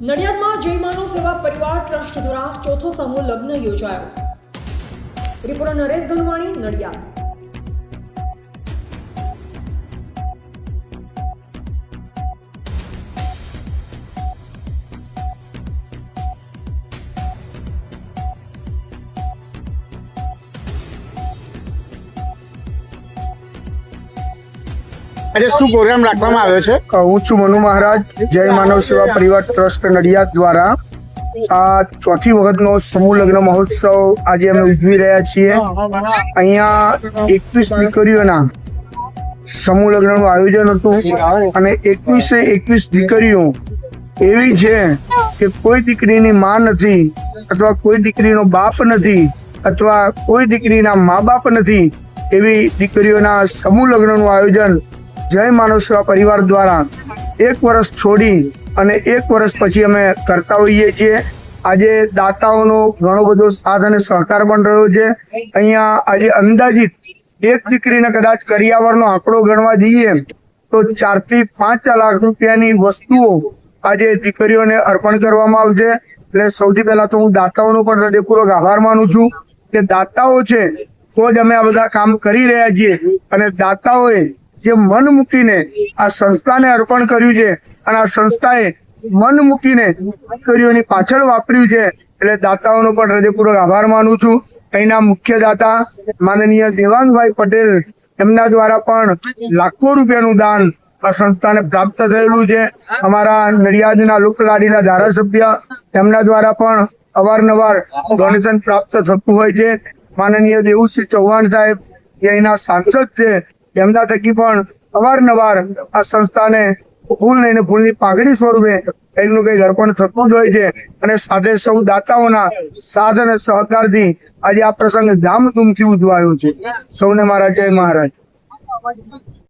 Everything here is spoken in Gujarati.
નડિયાદમાં જય માનવ સેવા પરિવાર ટ્રસ્ટ દ્વારા ચોથો સમૂહ લગ્ન યોજાયો. રિપોર્ટર નરેશ ગણવાણી નડિયાદ. આજે શું પ્રોગ્રામ રાખવામાં આવ્યો છે? હું છું મનુ મહારાજ, જય માનવ સેવા પરિવાર ટ્રસ્ટ નડિયાદ દ્વારા. આ ચોથી વખતનો સમૂહ લગ્ન મહોત્સવ આજે અમે ઉજવી રહ્યા છીએ. અહીંયા એકવીસ દીકરીઓના સમૂહ લગ્નનું આયોજન હતું અને એકવીસે એકવીસ દીકરીઓ એવી છે કે કોઈ દીકરીની માં નથી અથવા કોઈ દીકરીનો બાપ નથી અથવા કોઈ દીકરીના મા બાપ નથી એવી દીકરીઓના સમૂહ લગ્નનું આયોજન જય માનવ સેવા પરિવાર દ્વારા. એક વર્ષ છોડી અને એક વર્ષ પછી અમે કરતા હોઈએ છીએ. આજે દાતાઓનો ઘણો બધો સાથ અને સહકાર પણ રહ્યો છે. અહીંયા આજે અંદાજિત એક દીકરીને કદાચ કરિયાવરનો આંકડો ગણવા જઈએ, તો ચારથી પાંચ લાખ રૂપિયાની વસ્તુઓ આજે દીકરીઓને અર્પણ કરવામાં આવશે. એટલે સૌથી પહેલા તો હું દાતાઓનો પણ હૃદયપૂર્વક આભાર માનું છું કે દાતાઓ છે, તો જ અમે આ બધા કામ કરી રહ્યા છીએ. અને દાતાઓએ જે મન મૂકીને આ સંસ્થાને અર્પણ કર્યું છે અને આ સંસ્થાએ મન મૂકીને દીકરીઓની પાછળ વાપર્યું છે એટલે દાતાઓનો પણ હૃદયપૂર્વક આભાર માનું છું. અહીંના મુખ્ય દાતા માનનીય દેવાંગભાઈ પટેલ એમના દ્વારા પણ લાખો રૂપિયાનું દાન આ સંસ્થાને પ્રાપ્ત થયેલું છે. અમારા નડિયાદના લોકલાડીના ધારાસભ્ય તેમના દ્વારા પણ અવારનવાર ડોનેશન પ્રાપ્ત થતું હોય છે. માનનીય દેવુસિંહ ચૌહાણ સાહેબ જે અહીંના સાંસદ છે. એમના થકી પણ અવારનવાર આ સંસ્થાને ફૂલ લઈને ફૂલની પાઘડી સ્વરૂપે કંઈકનું કંઈક અર્પણ થતું જ હોય છે. અને સાથે સૌ દાતાઓના સાથ અને સહકારથી આજે આ પ્રસંગ ધામધૂમથી ઉજવાયો છે. સૌને મારા જય મહારાજ.